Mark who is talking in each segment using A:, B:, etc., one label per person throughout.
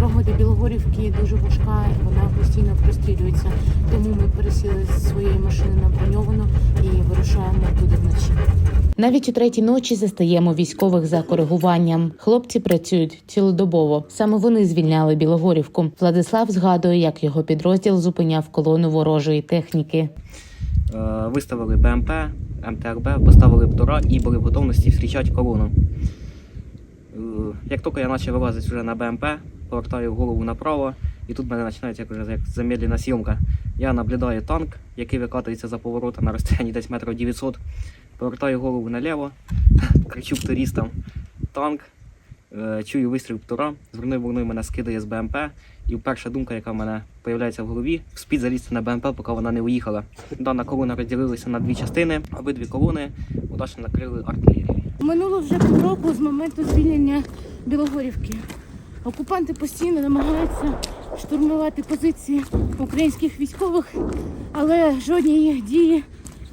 A: Дорога до Білогорівки дуже важка, вона постійно прострілюється. Тому ми пересіли з своєї машини на броньовану і вирушаємо туди вночі.
B: Навіть у третій ночі застаємо військових за коригуванням. Хлопці працюють цілодобово. Саме вони звільняли Білогорівку. Владислав згадує, як його підрозділ зупиняв колону ворожої техніки.
C: Е, Виставили БМП, МТРБ, поставили птура і були в готовності зустрічати колону. Е, Як тільки я почав вилазити вже на БМП, повертаю голову направо, і тут в мене починається як, як замедлена зйомка. Я наблюдаю танк, який викатується за поворота на розстоянні десь метрів 900. Повертаю голову наліво, кричу туристам танк, е, чую вистріл птура, зверною волною мене скидає з БМП, і перша думка, яка в мене з'являється в голові, вспіть залізти на БМП, поки вона не уїхала. Дана колона розділилася на дві частини. Обидві колони удачно накрили артилерією.
A: Минуло вже півроку з моменту звільнення Білогорівки. Окупанти постійно намагаються штурмувати позиції українських військових, але жодні їх дії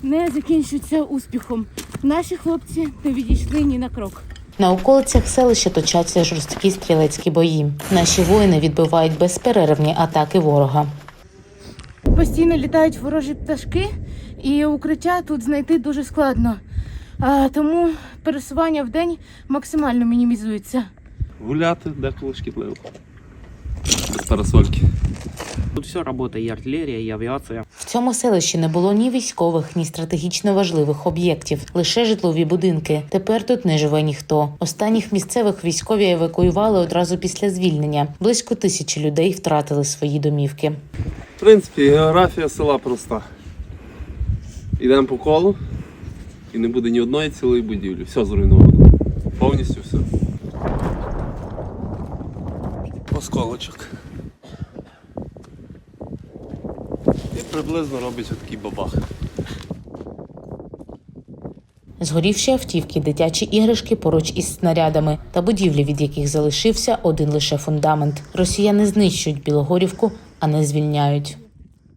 A: не закінчуються успіхом. Наші хлопці не відійшли ні на крок.
B: На околицях селища точаться жорсткі стрілецькі бої. Наші воїни відбивають безперервні атаки ворога.
A: Постійно літають ворожі пташки, і укриття тут знайти дуже складно. А, тому пересування в день максимально мінімізується.
D: Гуляти деколи шкідливо. Без парасольки.
C: Тут все працює і артилерія, і авіація.
B: В цьому селищі не було ні військових, ні стратегічно важливих об'єктів, лише житлові будинки. Тепер тут не живе ніхто. Останніх місцевих військові евакуювали одразу після звільнення. Близько тисячі людей втратили свої домівки.
D: В принципі, географія села проста. Йдемо по колу і не буде ні одної цілої будівлі. Все зруйновано. Повністю все. Осколочок. І приблизно робить такий бабах.
B: Згорівші автівки, дитячі іграшки поруч із снарядами та будівлі, від яких залишився один лише фундамент. Росіяни знищують Білогорівку, а не звільняють.